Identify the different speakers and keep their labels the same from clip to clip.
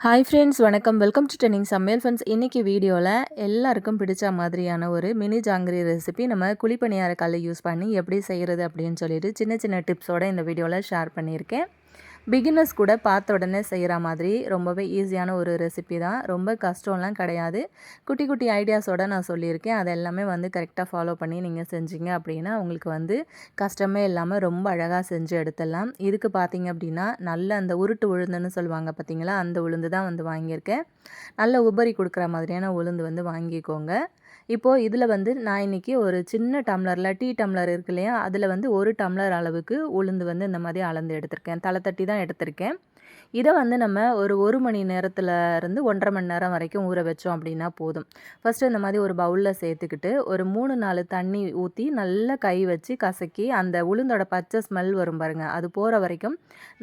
Speaker 1: Hi friends வணக்கம். Welcome to trending சமையல் friends இன்றைக்கி வீடியோவில் எல்லாருக்கும் பிடிச்ச மாதிரியான ஒரு மினி ஜாங்கிரி ரெசிபி நம்ம குழிப்பணியார கல்லை யூஸ் பண்ணி எப்படி செய்கிறது அப்படின்னு சொல்லிட்டு சின்ன சின்ன டிப்ஸோடு இந்த வீடியோவில் ஷேர் பண்ணியிருக்கேன். பிகினர்ஸ் கூட பார்த்த உடனே செய்கிற மாதிரி ரொம்பவே ஈஸியான ஒரு ரெசிபி தான். ரொம்ப கஷ்டம்லாம் கிடையாது. குட்டி குட்டி ஐடியாஸோடு நான் சொல்லியிருக்கேன். அது எல்லாமே வந்து கரெக்டாக ஃபாலோ பண்ணி நீங்கள் செஞ்சீங்க அப்படின்னா உங்களுக்கு வந்து கஷ்டமே இல்லாமல் ரொம்ப அழகாக செஞ்சு எடுத்துடலாம். இதுக்கு பார்த்தீங்க அப்படின்னா நல்ல அந்த உருட்டு உளுந்துன்னு சொல்லுவாங்க பார்த்தீங்களா? அந்த உளுந்து தான் வந்து வாங்கியிருக்கேன். நல்ல உபரி கொடுக்குற மாதிரியான உளுந்து வந்து வாங்கிக்கோங்க. இப்போது இதில் வந்து நான் இன்றைக்கி ஒரு சின்ன டம்ளரில் டீ டம்ளர் இருக்கு இல்லையா? அதில் வந்து ஒரு டம்ளர் அளவுக்கு உளுந்து வந்து இந்த மாதிரி அளந்து எடுத்திருக்கேன். தலை தட்டி தான் எடுத்திருக்கேன். இதை வந்து நம்ம ஒரு ஒரு மணி நேரத்தில் இருந்து ஒன்றரை மணி நேரம் வரைக்கும் ஊற வச்சோம் அப்படின்னா போதும். ஃபஸ்ட்டு இந்த மாதிரி ஒரு பவுலில் சேர்த்துக்கிட்டு ஒரு மூணு நாலு தண்ணி ஊற்றி நல்லா கை வச்சு கசக்கி அந்த உளுந்தோட பச்சை ஸ்மெல் வரும் பாருங்கள் அது போகிற வரைக்கும்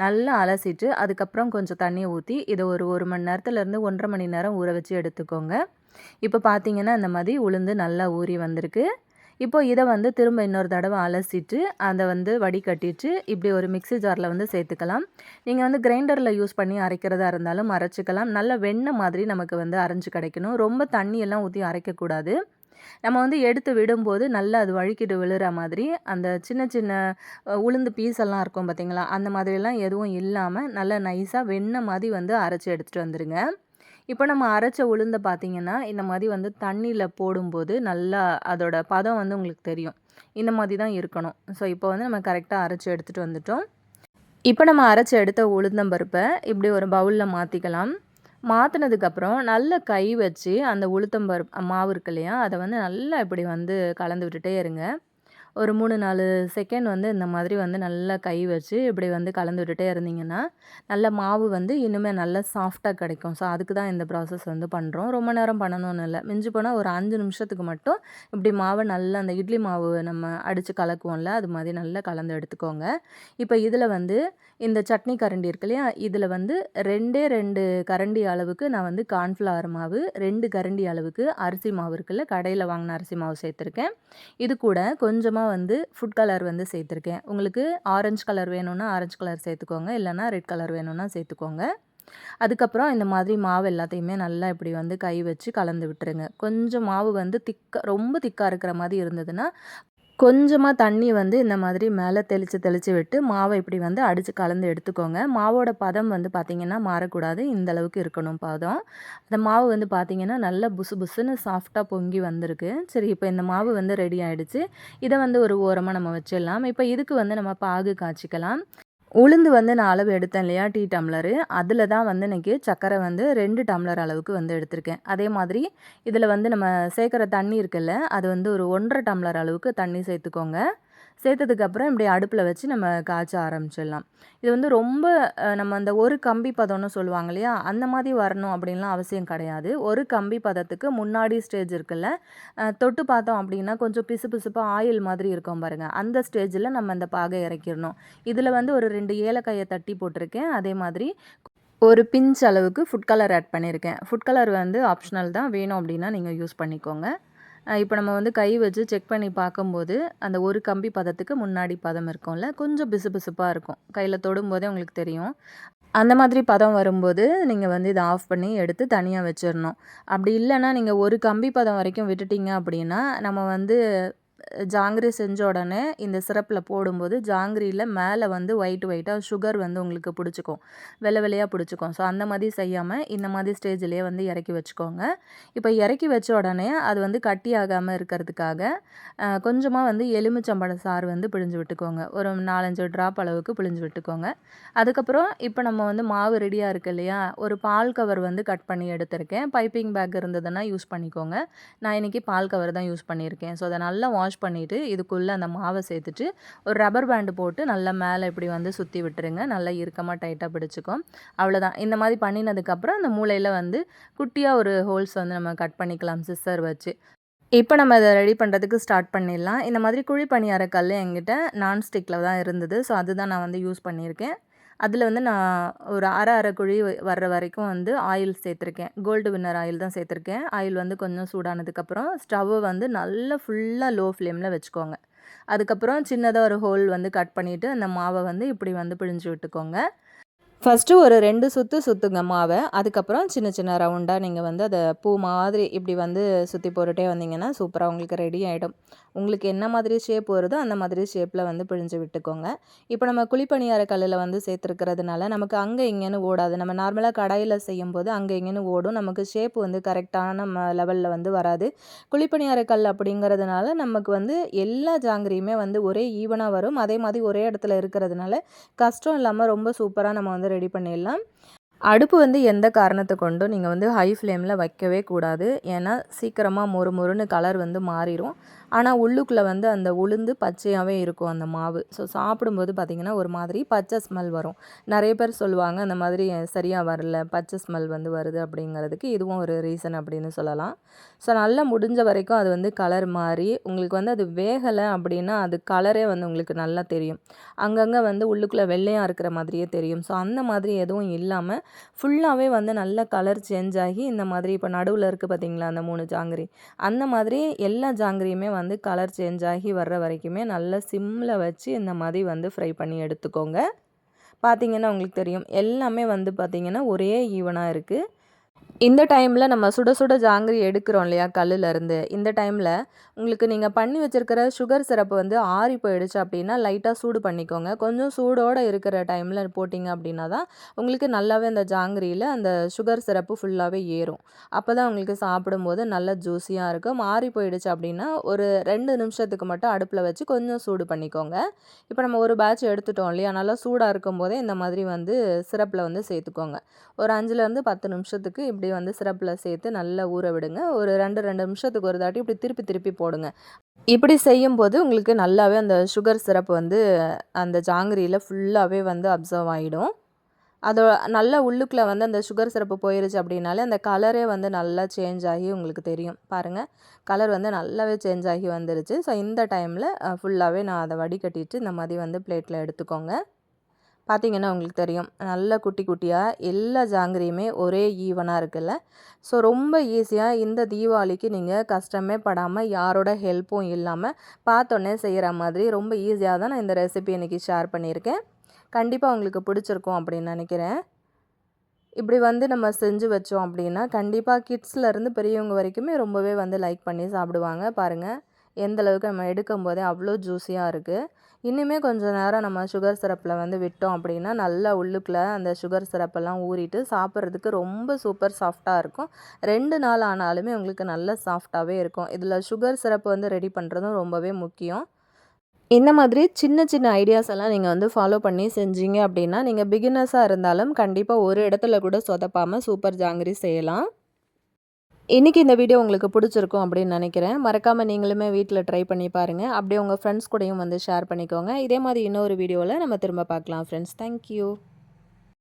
Speaker 1: நல்லா அலசிட்டு அதுக்கப்புறம் கொஞ்சம் தண்ணி ஊற்றி இதை ஒரு ஒரு மணி நேரத்துலேருந்து ஒன்றரை மணி நேரம் ஊற வச்சு எடுத்துக்கோங்க. இப்போ பார்த்தீங்கன்னா இந்த மாதிரி உளுந்து நல்லா ஊறி வந்திருக்கு. இப்போ இதை வந்து திரும்ப இன்னொரு தடவை அலசிட்டு அதை வந்து வடிகட்டிட்டு இப்படி ஒரு மிக்சி ஜாரில் வந்து சேர்த்துக்கலாம். நீங்கள் வந்து கிரைண்டரில் யூஸ் பண்ணி அரைக்கிறதா இருந்தாலும் அரைச்சிக்கலாம். நல்ல வெண்ணெய் மாதிரி நமக்கு வந்து அரைஞ்சு கிடைக்கணும். ரொம்ப தண்ணியெல்லாம் ஊற்றி அரைக்கக்கூடாது. நம்ம வந்து எடுத்து விடும்போது நல்லா அது வழுக்கிட்டு விழுற மாதிரி அந்த சின்ன சின்ன உளுந்து பீஸ் எல்லாம் இருக்கும் பார்த்தீங்களா அந்த மாதிரிலாம் எதுவும் இல்லாமல் நல்லா நைஸாக வெண்ணெய் மாதிரி வந்து அரைச்சி எடுத்துகிட்டு வந்துடுங்க இப்போ நம்ம அரைச்ச உளுந்தை பார்த்திங்கன்னா இந்த மாதிரி வந்து தண்ணியில் போடும்போது நல்லா அதோட பதம் வந்து உங்களுக்கு தெரியும். இந்த மாதிரி தான் இருக்கணும். ஸோ இப்போ வந்து நம்ம கரெக்டாக அரைச்சி எடுத்துகிட்டு வந்துட்டோம். இப்போ நம்ம அரைச்சி எடுத்த உளுந்தம்பருப்பை இப்படி ஒரு பவுலில் மாற்றிக்கலாம் மாற்றினதுக்கப்புறம் நல்ல கை வச்சு அந்த உளுத்தம்பருப்பு மாவு இருக்கு இல்லையா அதை வந்து நல்லா இப்படி வந்து கலந்து விட்டுட்டே இருங்க. ஒரு மூணு நாலு செகண்ட் வந்து இந்த மாதிரி வந்து நல்லா கை வச்சு இப்படி வந்து கலந்து விட்டுட்டே இருந்தீங்கன்னா நல்ல மாவு வந்து இன்னுமே நல்லா சாஃப்டாக கிடைக்கும். ஸோ அதுக்கு தான் இந்த ப்ராசஸ் வந்து பண்ணுறோம் ரொம்ப நேரம் பண்ணணும்னு இல்லை. மிஞ்சி போனால் ஒரு அஞ்சு நிமிஷத்துக்கு மட்டும் இப்படி மாவை நல்லா அந்த இட்லி மாவு நம்ம அடித்து கலக்குவோம்ல அது மாதிரி நல்லா கலந்து எடுத்துக்கோங்க. இப்போ இதில் வந்து இந்த சட்னி கரண்டி இருக்கு இல்லையா? இதில் வந்து ரெண்டே ரெண்டு கரண்டி அளவுக்கு நான் வந்து கார்ன்ஃப்ளவர் மாவு ரெண்டு கரண்டி அளவுக்கு அரிசி மாவு இருக்குல்ல கடையில் வாங்கின அரிசி மாவு சேர்த்துருக்கேன். இது கூட கொஞ்சமாக கொஞ்சமாக வந்து ஃபுட் கலர் வந்து சேர்த்துருக்கேன். உங்களுக்கு ஆரஞ்சு கலர் வேணும்னா ஆரஞ்சு கலர் சேர்த்துக்கோங்க. இல்லைனா ரெட் கலர் வேணும்னா சேர்த்துக்கோங்க. அதுக்கப்புறம் இந்த மாதிரி மாவு எல்லாத்தையுமே நல்லா இப்படி வந்து கை வச்சு கலந்து விட்டுருங்க. கொஞ்சம் மாவு வந்து திக்காக ரொம்ப திக்காக இருக்கிற மாதிரி இருந்ததுன்னா கொஞ்சமாக தண்ணி வந்து இந்த மாதிரி மேலே தெளித்து தெளித்து விட்டு மாவை இப்படி வந்து அடித்து கலந்து எடுத்துக்கோங்க. மாவோட பதம் வந்து பார்த்திங்கன்னா மாறக்கூடாது. இந்த அளவுக்கு இருக்கணும் பதம். அந்த மாவு வந்து பார்த்திங்கன்னா நல்லா புசு புசுன்னு சாஃப்டாக பொங்கி வந்திருக்கு. சரி இப்போ இந்த மாவு வந்து ரெடி ஆகிடுச்சு இதை வந்து ஒரு ஓரமாக நம்ம வச்சிடலாம். இப்போ இதுக்கு வந்து நம்ம பாகு காய்ச்சிக்கலாம். உளுந்து வந்து நான் அளவு எடுத்தேன் இல்லையா? Tea tumbler. அதில் தான் வந்து இன்றைக்கி சர்க்கரை வந்து ரெண்டு டம்ளர் அளவுக்கு வந்து எடுத்திருக்கேன். அதே மாதிரி இதில் வந்து நம்ம சேர்க்குற தண்ணி இருக்குல்ல அது வந்து ஒரு ஒன்றரை டம்ளர் அளவுக்கு தண்ணி சேர்த்துக்கோங்க. சேர்த்ததுக்கப்புறம் இப்படி அடுப்பில் வச்சு நம்ம காய்ச்ச ஆரம்பிச்சிடலாம். இது வந்து ரொம்ப நம்ம அந்த ஒரு கம்பி பதம்னு சொல்லுவாங்க இல்லையா? அந்த மாதிரி வரணும் அப்படின்லாம் அவசியம் கிடையாது. ஒரு கம்பி பதத்துக்கு முன்னாடி ஸ்டேஜ் இருக்குல்ல? தொட்டு பார்த்தோம் அப்படின்னா கொஞ்சம் பிசு பிசுப்பாக ஆயில் மாதிரி இருக்கும் பாருங்கள் அந்த ஸ்டேஜில் நம்ம அந்த பாகை இறக்கிடணும். இதில் வந்து ஒரு ரெண்டு ஏலக்காயை தட்டி போட்டிருக்கேன். அதே மாதிரி ஒரு பிஞ்ச் அளவுக்கு ஃபுட் கலர் ஆட் பண்ணியிருக்கேன். ஃபுட் கலர் வந்து ஆப்ஷனல் தான். வேணும் அப்படின்னா நீங்கள் யூஸ் பண்ணிக்கோங்க. இப்போ நம்ம வந்து கை வச்சு செக் பண்ணி பார்க்கும்போது அந்த ஒரு கம்பி பதத்துக்கு முன்னாடி பதம் இருக்கும்ல கொஞ்சம் பிசு பிசுப்பாக இருக்கும். கையில் தொடும்போதே உங்களுக்கு தெரியும். அந்த மாதிரி பதம் வரும்போது நீங்கள் வந்து இதை ஆஃப் பண்ணி எடுத்து தனியாக வச்சிடணும். அப்படி இல்லைன்னா நீங்கள் ஒரு கம்பி பதம் வரைக்கும் விட்டுட்டிங்க அப்படின்னா நம்ம வந்து ஜாங்கிரி செஞ்ச உடனே இந்த சிரப்பில் போடும்போது ஜாங்கிரியில் மேலே வந்து ஒயிட் ஒயிட்டாக சுகர் வந்து உங்களுக்கு பிடிச்சிக்கும். வெள்ளை வெள்ளையாக பிடிச்சிக்கும். ஸோ அந்த மாதிரி செய்யாமல் இந்த மாதிரி ஸ்டேஜ்லேயே வந்து இறக்கி வச்சுக்கோங்க. இப்போ இறக்கி வச்ச உடனே அது வந்து கட்டி ஆகாமல் இருக்கிறதுக்காக கொஞ்சமாக வந்து எலுமிச்சம்பழ சாறு வந்து பிழிஞ்சு விட்டுக்கோங்க. ஒரு நாலஞ்சு ட்ராப் அளவுக்கு பிழிஞ்சு விட்டுக்கோங்க. அதுக்கப்புறம் இப்போ நம்ம வந்து மாவு ரெடியாக இருக்குது இல்லையா? ஒரு பால் கவர் வந்து கட் பண்ணி எடுத்திருக்கேன். பைப்பிங் பேக் இருந்ததுன்னா யூஸ் பண்ணிக்கோங்க. நான் இன்றைக்கி பால் கவர் தான் யூஸ் பண்ணியிருக்கேன். ஸோ அதை நல்லா வாஷ் வாஷ் பண்ணிவிட்டு இதுக்குள்ளே அந்த மாவை சேர்த்துட்டு ஒரு ரப்பர் பேண்டு போட்டு நல்லா மேலே இப்படி வந்து சுற்றி விட்டுருங்க. நல்லா இறுக்கமாக டைட்டாக பிடிச்சிக்கும். அவ்வளோதான் இந்த மாதிரி பண்ணினதுக்கப்புறம் அந்த மூளையில் வந்து குட்டியாக ஒரு ஹோல்ஸ் வந்து நம்ம கட் பண்ணிக்கலாம் சிஸ்டர் வச்சு. இப்போ நம்ம அதை ரெடி பண்ணுறதுக்கு ஸ்டார்ட் பண்ணிடலாம். இந்த மாதிரி குழி பணியார கல் என்கிட்ட நான்ஸ்டிக்கில் தான் இருந்தது. ஸோ அதுதான் நான் வந்து யூஸ் பண்ணியிருக்கேன். அதில் வந்து நான் ஒரு அரை அரை குழி வர்ற வரைக்கும் வந்து ஆயில் சேர்த்துருக்கேன். கோல்டு வின்னர் ஆயில் தான் சேர்த்துருக்கேன். ஆயில் வந்து கொஞ்சம் சூடானதுக்கப்புறம் ஸ்டவ்வை வந்து நல்லா ஃபுல்லாக லோ ஃப்ளேமில் வச்சுக்கோங்க அதுக்கப்புறம் சின்னதாக ஒரு ஹோல் வந்து கட் பண்ணிவிட்டு அந்த மாவை வந்து இப்படி வந்து பிழிஞ்சு விட்டுக்கோங்க. ஃபஸ்ட்டு ஒரு ரெண்டு சுற்று சுற்றுங்க மாவை. அதுக்கப்புறம் சின்ன சின்ன ரவுண்டாக நீங்கள் வந்து அதை பூ மாதிரி இப்படி வந்து சுற்றி போட்டுட்டே வந்தீங்கன்னா சூப்பராக உங்களுக்கு ரெடி ஆகிடும் உங்களுக்கு என்ன மாதிரி ஷேப் வருதோ அந்த மாதிரி ஷேப்பில் வந்து பிழிஞ்சு விட்டுக்கோங்க. இப்போ நம்ம குழிப்பணியார கல்லில் வந்து சேர்த்துருக்கிறதுனால நமக்கு அங்கே இங்கேன்னு ஓடாது. நம்ம நார்மலாக கடாயில் செய்யும்போது அங்கே இங்கேன்னு ஓடும். நமக்கு ஷேப் வந்து கரெக்டான நம்ம லெவலில் வந்து வராது. குழிப்பணியார கல் அப்படிங்கிறதுனால நமக்கு வந்து எல்லா ஜாங்கிரியுமே வந்து ஒரே ஈவனாக வரும். அதே மாதிரி ஒரே இடத்துல இருக்கிறதுனால கஷ்டம் இல்லாமல் ரொம்ப சூப்பராக நம்ம வந்து ரெடி பண்ணிடலாம். அடுப்பு வந்து எந்த காரணத்தை கொண்டும் நீங்கள் வந்து ஹை ஃப்ளேமில் வைக்கவே கூடாது. ஏன்னா சீக்கிரமாக மொறு மொறுன்னு கலர் வந்து மாறிடும் ஆனால் உள்ளுக்குள்ளே வந்து அந்த உளுந்து பச்சையாகவே இருக்கும் அந்த மாவு. ஸோ சாப்பிடும்போது பார்த்திங்கன்னா ஒரு மாதிரி பச்சை ஸ்மெல் வரும். நிறைய பேர் சொல்லுவாங்க அந்த மாதிரி சரியாக வரல பச்சை ஸ்மெல் வந்து வருது அப்படிங்கிறதுக்கு இதுவும் ஒரு ரீசன் அப்படின்னு சொல்லலாம். ஸோ நல்லா முடிஞ்ச வரைக்கும் அது வந்து கலர் மாறி உங்களுக்கு வந்து அது வேகலை அப்படின்னா அது கலரே வந்து உங்களுக்கு நல்லா தெரியும். அங்கங்கே வந்து உள்ளுக்குள்ளே வெள்ளையாக இருக்கிற மாதிரியே தெரியும். ஸோ அந்த மாதிரி எதுவும் இல்லாமல் ஃபுல்லாகவே வந்து நல்ல கலர் சேஞ்ச் ஆகி இந்த மாதிரி இப்போ நடுவில் இருக்குது பார்த்திங்களா அந்த மூணு ஜாங்கிரி. அந்த மாதிரி எல்லா ஜாங்கிரியுமே வந்து கலர் சேஞ்ச் ஆகி வர்ற வரைக்குமே நல்லா சிம்மில் வச்சு இந்த மாதிரி வந்து ஃப்ரை பண்ணி எடுத்துக்கோங்க. பார்த்திங்கன்னா உங்களுக்கு தெரியும். எல்லாமே வந்து பார்த்திங்கன்னா ஒரே ஈவனாக இருக்குது இந்த டைமில் நம்ம சுட சுட ஜாங்கிரி எடுக்கிறோம் இல்லையா கல்லுலேருந்து இந்த டைமில் உங்களுக்கு நீங்கள் பண்ணி வச்சுருக்கிற சுகர் சிரப்பு வந்து ஆறி போயிடுச்சு அப்படின்னா லைட்டாக சூடு பண்ணிக்கோங்க. கொஞ்சம் சூடோடு இருக்கிற டைமில் போட்டிங்க அப்படின்னா தான் உங்களுக்கு நல்லாவே அந்த ஜாங்கிரியில் அந்த சுகர் சிரப்பு ஃபுல்லாகவே ஏறும். அப்போ தான் உங்களுக்கு சாப்பிடும்போது நல்லா ஜூஸியாக இருக்கும். ஆறி போயிடுச்சு அப்படின்னா ஒரு ரெண்டு நிமிஷத்துக்கு மட்டும் அடுப்பில் வச்சு கொஞ்சம் சூடு பண்ணிக்கோங்க. இப்போ நம்ம ஒரு பேட்ச் எடுத்துட்டோம் இல்லையா நல்லா சூடாக இருக்கும் போதே இந்த மாதிரி வந்து சிரப்பில் வந்து சேர்த்துக்கோங்க. ஒரு அஞ்சுலேருந்து பத்து நிமிஷத்துக்கு இப்படி வந்து சிரப்பில் சேர்த்து நல்லா ஊற விடுங்க. ஒரு ரெண்டு ரெண்டு நிமிஷத்துக்கு ஒரு தாட்டி இப்படி திருப்பி திருப்பி போடுங்க. இப்படி செய்யும்போது உங்களுக்கு நல்லாவே அந்த சுகர் சிரப் வந்து அந்த ஜாங்கிரியில் ஃபுல்லாகவே வந்து அப்சர்வ் ஆகிடும் அதோ நல்ல உள்ளுக்குள்ளே வந்து அந்த சுகர் சிரப்பு போயிருச்சு அப்படின்னாலே அந்த கலரே வந்து நல்லா சேஞ்ச் ஆகி உங்களுக்கு தெரியும். பாருங்கள் கலர் வந்து நல்லாவே சேஞ்ச் ஆகி வந்துருச்சு. ஸோ இந்த டைமில் ஃபுல்லாகவே நான் அதை வடிகட்டிட்டு இந்த மாதிரி வந்து பிளேட்டில் எடுத்துக்கோங்க. பார்த்திங்கன்னா உங்களுக்கு தெரியும். நல்ல குட்டி குட்டியாக எல்லா ஜாங்கிரியுமே ஒரே ஈவனாக இருக்குல்ல. ஸோ ரொம்ப ஈஸியாக இந்த தீபாவளிக்கு நீங்கள் கஷ்டமே படாமல் யாரோட ஹெல்ப்பும் இல்லாமல் பார்த்தோன்னே செய்கிற மாதிரி ரொம்ப ஈஸியாக தான் நான் இந்த ரெசிபி இன்றைக்கி ஷேர் பண்ணியிருக்கேன். கண்டிப்பாக உங்களுக்கு பிடிச்சிருக்கும் அப்படின்னு நினைக்கிறேன். இப்படி வந்து நம்ம செஞ்சு வச்சோம் அப்படின்னா கண்டிப்பாக கிட்ஸ்லேருந்து பெரியவங்க வரைக்குமே ரொம்பவே வந்து லைக் பண்ணி சாப்பிடுவாங்க. பாருங்கள் எந்த அளவுக்கு நம்ம எடுக்கும் போதே அவ்வளோ ஜூஸியாக இருக்குது இன்னுமே கொஞ்சம் நேரம் நம்ம சுகர் சிரப்பில் வந்து விட்டோம் அப்படின்னா நல்லா உள்ளுக்குள்ளே அந்த சுகர் சிரப்பெல்லாம் ஊறிட்டு சாப்பிட்றதுக்கு ரொம்ப சூப்பர் சாஃப்டாக இருக்கும். ரெண்டு நாள் ஆனாலுமே உங்களுக்கு நல்ல சாஃப்டாகவே இருக்கும். இதில் சுகர் சிரப்பு வந்து ரெடி பண்ணுறதும் ரொம்பவே முக்கியம். இந்த மாதிரி சின்ன சின்ன ஐடியாஸ் எல்லாம் நீங்கள் வந்து ஃபாலோ பண்ணி செஞ்சீங்க அப்படின்னா நீங்கள் பிகினர்ஸாக இருந்தாலும் கண்டிப்பாக ஒரு இடத்துல கூட சொதப்பாமல் சூப்பர் ஜாங்கிரி செய்யலாம். இன்றைக்கி இந்த வீடியோ உங்களுக்கு பிடிச்சிருக்கும் அப்படின்னு நினைக்கிறேன். மறக்காமல் நீங்களுமே வீட்டில் ட்ரை பண்ணி பாருங்கள் அப்படியே உங்கள் ஃப்ரெண்ட்ஸ் கூடயும் வந்து ஷேர் பண்ணிக்கோங்க. இதே மாதிரி இன்னொரு வீடியோவில் நம்ம திரும்ப பார்க்கலாம் ஃப்ரெண்ட்ஸ் தேங்க்யூ